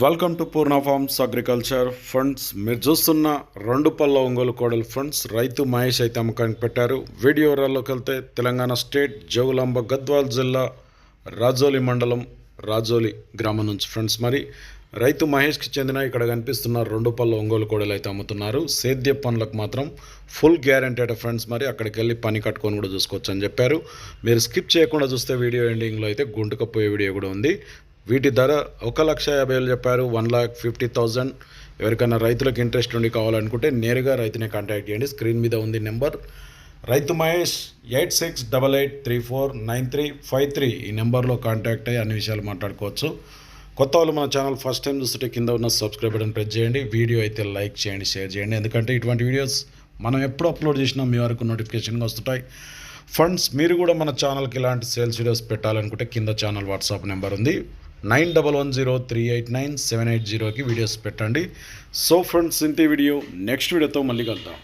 Welcome to Purna farms agriculture funds మీరు చూస్తున్న రెండు పళ్ళ ఒంగోలు కోడలు ఫండ్స్ రైతు మహేష్ అయితే అమ్మకానికి పెట్టారు. వీడియో వివరాల్లోకి వెళ్తే తెలంగాణ స్టేట్ జోగులాంబ గద్వాల్ జిల్లా రాజోలి మండలం రాజోలి గ్రామం నుంచి ఫ్రెండ్స్ మరి రైతు మహేష్కి చెందిన ఇక్కడ కనిపిస్తున్న రెండు పళ్ళ ఒంగోలు కోడలు అయితే అమ్ముతున్నారు. సేద్య పనులకు మాత్రం ఫుల్ గ్యారంటీ ఫ్రెండ్స్ మరి అక్కడికి వెళ్ళి పని కట్టుకొని కూడా చూసుకోవచ్చు అని చెప్పారు. మీరు స్కిప్ చేయకుండా చూస్తే వీడియో ఎండింగ్లో అయితే గుంటుకపోయే వీడియో కూడా ఉంది. వీటి ధర ఒక లక్ష యాభై వేలు చెప్పారు. వన్ లాక్ ఫిఫ్టీ థౌజండ్ ఎవరికైనా రైతులకు ఇంట్రెస్ట్ ఉండి కావాలనుకుంటే నేరుగా రైతుని కాంటాక్ట్ చేయండి. స్క్రీన్ మీద ఉంది నెంబర్. రైతు Mahesh eight six double eight three four nine three five three ఈ నెంబర్లో కాంటాక్ట్ అయ్యి అన్ని విషయాలు మాట్లాడుకోవచ్చు. కొత్త వాళ్ళు మన ఛానల్ ఫస్ట్ టైం చూస్తుంటే కింద ఉన్న సబ్స్క్రైబ్ బటన్ ప్రెస్ చేయండి. వీడియో అయితే లైక్ చేయండి షేర్ చేయండి. ఎందుకంటే ఇటువంటి వీడియోస్ మనం ఎప్పుడు అప్లోడ్ చేసినా మీ వరకు నోటిఫికేషన్గా వస్తుంటాయి. ఫండ్స్ మీరు కూడా మన ఛానల్కి ఇలాంటి సేల్స్ వీడియోస్ పెట్టాలనుకుంటే కింద ఛానల్ వాట్సాప్ నెంబర్ ఉంది. Nine double one zero three eight nine seven eight జీరోకి వీడియోస్ పెట్టండి. సో ఫ్రెండ్స్ ఇంతే వీడియో. నెక్స్ట్ వీడియోతో మళ్ళీ కలుద్దాం.